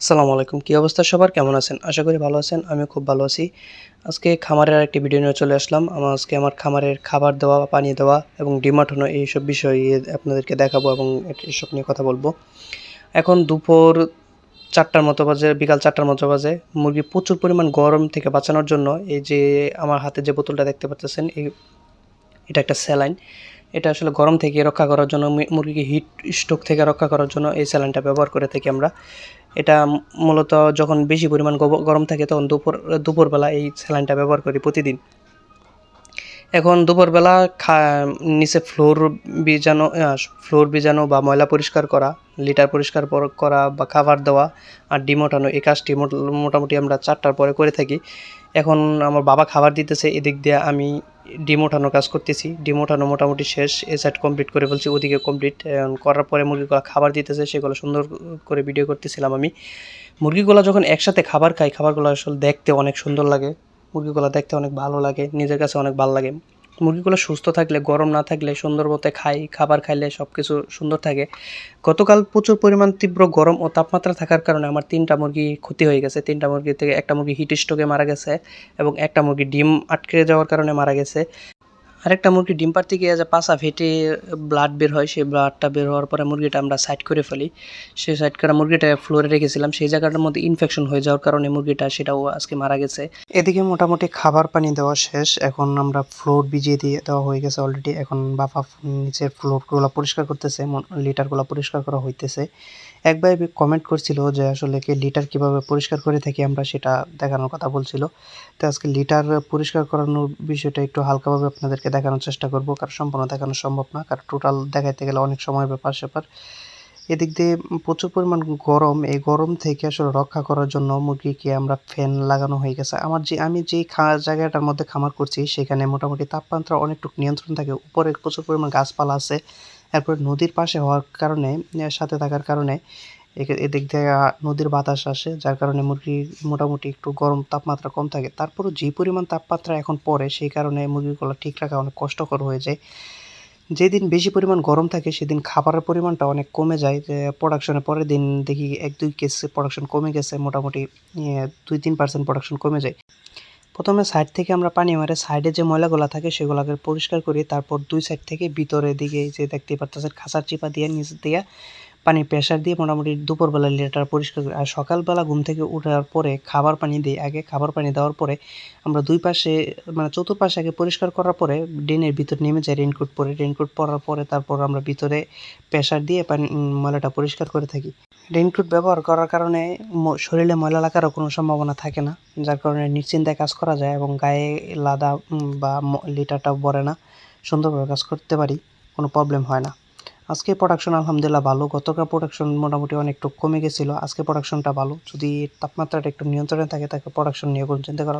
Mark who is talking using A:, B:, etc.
A: আসসালামু আলাইকুম। কী অবস্থা সবার? কেমন আছেন? আশা করি ভালো আছেন আমি খুব ভালো আছি। আজকে খামারের একটি ভিডিও নিয়ে চলে আসলাম। আমার আজকে আমার খামারের খাবার দেওয়া, পানি দেওয়া এবং ডিমাঠানো এইসব বিষয়ে আপনাদেরকে দেখাবো এবং এসব নিয়ে কথা বলব। এখন দুপুর চারটার মতো বাজে, বিকাল চারটার মতো বাজে। মুরগি প্রচুর পরিমাণ গরম থেকে বাঁচানোর জন্য এই যে আমার হাতে যে বোতলটা দেখতে পাচ্ছেন, এই এটা একটা স্যালাইন। এটা আসলে গরম থেকে রক্ষা করার জন্য মুরগিকে হিট স্ট্রোক থেকে রক্ষা করার জন্য এই স্যালাইনটা ব্যবহার করে থাকি আমরা। এটা মূলত যখন বেশি পরিমাণ গরম থাকে তখন দুপুর, দুপুরবেলা এই স্যালাইনটা ব্যবহার করি প্রতিদিন। এখন দুপুরবেলা খা, নিচে ফ্লোর বিজানো ফ্লোর বিজানো বা ময়লা পরিষ্কার করা লিটার পরিষ্কার পর- করা বা খাবার দেওয়া আর ডিম ওঠানো, এই কাজটি মোট- মোটামুটি আমরা চারটার পরে করে থাকি। এখন আমার বাবা খাবার দিতেছে, এদিক দিয়ে আমি ডিম ওঠানোর কাজ করতেছি। ডিম ওঠানো মোটামুটি শেষ, এ সাইড কমপ্লিট করে বলছি ওদিকে কমপ্লিট করার পরে মুরগিগুলো খাবার দিতেছে, সেগুলো সুন্দর করে ভিডিও করতেছিলাম আমি। মুরগিগুলো যখন একসাথে খাবার খায় খাবারগুলো আসলে দেখতে অনেক সুন্দর লাগে, মুরগিগুলো দেখতে অনেক ভালো লাগে, নিজের কাছে অনেক ভালো লাগে। মুরগিগুলো সুস্থ থাকলে, গরম না থাকলে, সুন্দর মতে খাই, খাবার খাইলে সব কিছু সুন্দর থাকে। গতকাল প্রচুর পরিমাণ তীব্র গরম ও তাপমাত্রা থাকার কারণে আমার তিনটা মুরগি ক্ষতি হয়ে গেছে। তিনটা মুরগি থেকে একটা মুরগি হিট স্ট্রোকে মারা গেছে এবং একটা মুরগি ডিম আটকে যাওয়ার কারণে মারা গেছে। আরেকটা মুরগি ডিম পাড়তে গিয়ে যে পাশা ফেটে ব্লাড বের হয়, সেই ব্লাডটা বের হওয়ার পরে মুরগিটা আমরা সাইড করে ফেলি। সেই সাইড করা মুরগিটা ফ্লোরে রেখেছিলাম, সেই জায়গাটার মধ্যে ইনফেকশন হয়ে যাওয়ার কারণে মুরগিটা সেটাও আজকে মারা গেছে। এদিকে মোটামুটি খাবার পানি দেওয়া শেষ, এখন আমরা ফ্লোর ভিজিয়ে দিয়ে দেওয়া হয়ে গেছে অলরেডি এখন বাবা নিচের ফ্লোরগুলো পরিষ্কার করতেছে লিটারগুলো পরিষ্কার করা হইতেছে। এক ভাই কমেন্ট করছিল যে আসলে কি লিটার কীভাবে পরিষ্কার করে থাকি আমরা সেটা দেখানোর কথা বলছিল। তো আজকে লিটার পরিষ্কার করানোর বিষয়টা একটু হালকাভাবে আপনাদেরকে দেখানোর চেষ্টা করব, কারণ সম্পূর্ণ দেখানো সম্ভব না, কারণ টোটাল দেখাইতে গেলে অনেক সময় ব্যাপার স্যাপার। এদিক দিয়ে প্রচুর পরিমাণ গরম, এই গরম থেকে আসলে রক্ষা করার জন্য মুরগিকে আমরা ফ্যান লাগানো হয়ে গেছে। আমার যে, আমি খা, জায়গাটার মধ্যে খামার করছি, সেখানে মোটামুটি তাপমাত্রা অনেকটুকু নিয়ন্ত্রণ থাকে, উপরে প্রচুর পরিমাণ গাছপালা আছে, এরপর নদীর পাশে হওয়ার কারণে, সাথে থাকার কারণে এদিক থেকে নদীর বাতাস আসে, যার কারণে মুরগি মোটামুটি একটু গরম তাপমাত্রা কম থাকে। তারপরও যে পরিমাণ তাপমাত্রা এখন পড়ে, সেই কারণে মুরগিগুলো ঠিক রাখা অনেক কষ্টকর হয়ে যায়। যেদিন বেশি পরিমাণ গরম থাকে, সেদিন খাবারের পরিমাণটা অনেক কমে যায়। যে প্রোডাকশনের পরের দিন দেখি এক, দুই কেস প্রোডাকশন কমে গেছে, মোটামুটি দুই, তিন পার্সেন্ট প্রোডাকশন কমে যায়। প্রথমে সাইড থেকে আমরা পানি মারে সাইডে যে ময়লাগুলো থাকে, সেগুলোকে পরিষ্কার করি। তারপর দুই সাইড থেকে ভিতরের দিকে যে দেখতে পাচ্ছেন খাঁচার চিপা দিয়ে, নিচ দিয়ে পানি প্রেশার দিয়ে মোটামুটি দুপুরবেলা লিটার পরিষ্কার করি, আর সকালবেলা ঘুম থেকে ওঠার পরে খাবার পানি দিই। আগে খাবার পানি দেওয়ার পরে আমরা দুই পাশে মানে চতুর্পাশে আগে পরিষ্কার করার পরে ড্রেনের ভিতর নেমে যাই রেনকোট পরে। রেনকোট পরার পরে তারপর আমরা ভিতরে প্রেশার দিয়ে পানি ময়লাটা পরিষ্কার করে থাকি। রেনকোট ব্যবহার করার কারণে শরীরে ময়লা লাগারও কোনো সম্ভাবনা থাকে না, যার কারণে নিশ্চিন্তায় কাজ করা যায় এবং গায়ে লাদা বা ম- লিটারটা বড়ে না। সুন্দরভাবে কাজ করতে পারি, কোনো প্রবলেম হয় না। আজকে প্রোডাকশন আলহামদুলিল্লাহ ভালো। গতকাল প্রোডাকশন মোটামুটি অনেকটু কমে গেছিল। আজকে প্রোডাকশনটা ভালো। যদি তাপমাত্রাটা একটু নিয়ন্ত্রণে থাকে, তাকে প্রোডাকশন নিয়ে কোনো চিন্তা করা